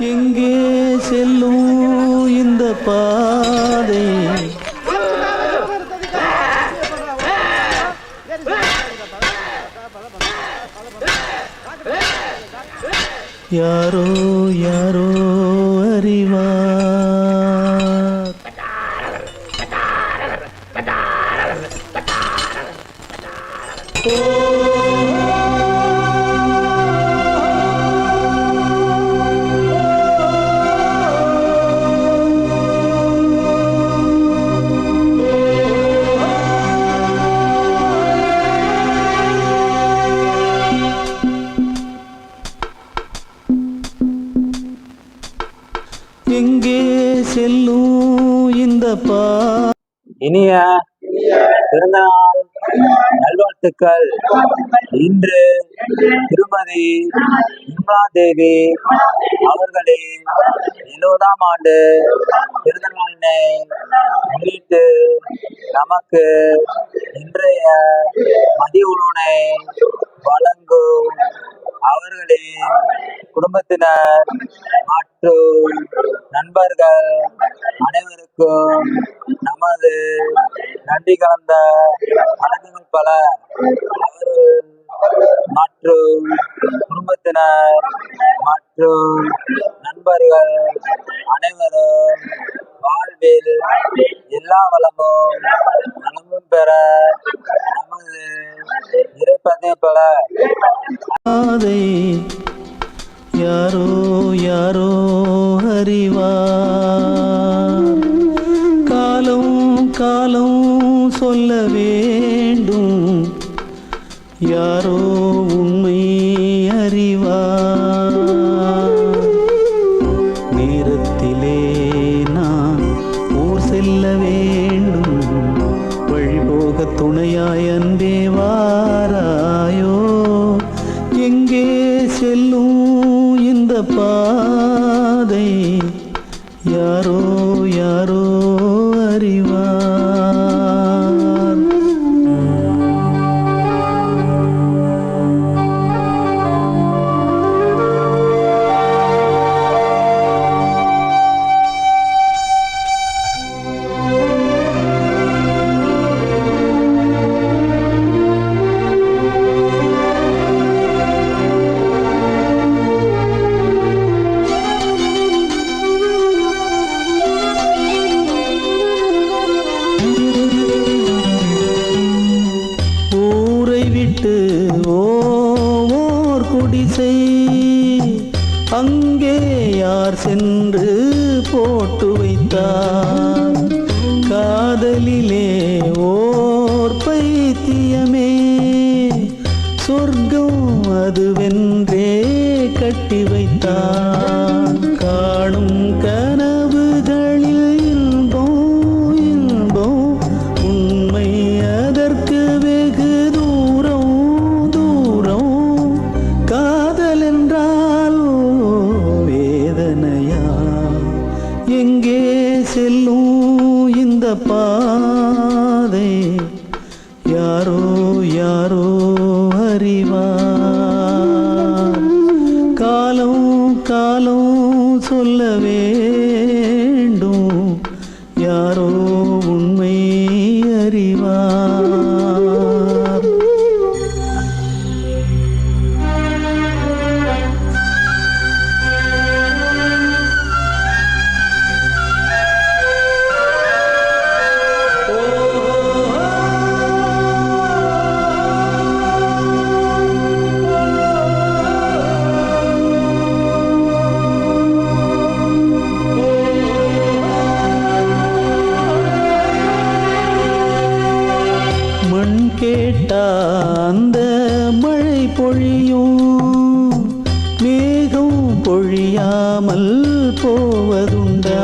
எங்கே செல்லும் இந்த பாதை? யாரோ யாரோ அறிவார். எங்கே செல்லும் இந்த பா இனிய பிறந்தநாள் நல்வாழ்த்துக்கள். இன்று திருமதி நிர்மலா தேவி அவர்களின் எழுபதாம் ஆண்டு பிறந்தநாளினை முன்னிட்டு நமக்கு இன்றைய மதிய உணவினை வழங்கும் அவர்களின் குடும்பத்தினர் மற்றும் நண்பர்கள் அனைவருக்கும் நமது நன்றி கலந்த வணக்கங்கள் பல. அவர்கள் மற்றும் குடும்பத்தினர் மற்றும் நண்பர்கள் அனைவரும் வாழ்வில் எல்லா வளமும் நலமும் பெற நமது இறைப்பதே பல. யாரோ யாரோ அறிவார் காலம் காலம் சொல்ல வேண்டும். யாரோ உண்மை அறிவார் நேரத்திலே நான் ஊர் செல்ல வேண்டும். வழிபோக துணையாய் அன்பே வாராயோ? எங்கே செல்லும் இந்த பா யாரோ யாரோ அறிவா அங்கே யார் சென்று போட்டு வைத்தார்? காதலிலே ஓர் பைத்தியமே. சொர்க்கம் அதுவென்றே கட்டி வைத்தார். இந்த பாதை யாரோ யாரோ அறிவார். காலம் காலம் சொல்ல வேண்டும். யாரோ உண்மை அறிவார். மழை பொழியும் மேகம் பொழியாமல் போவதுண்டா?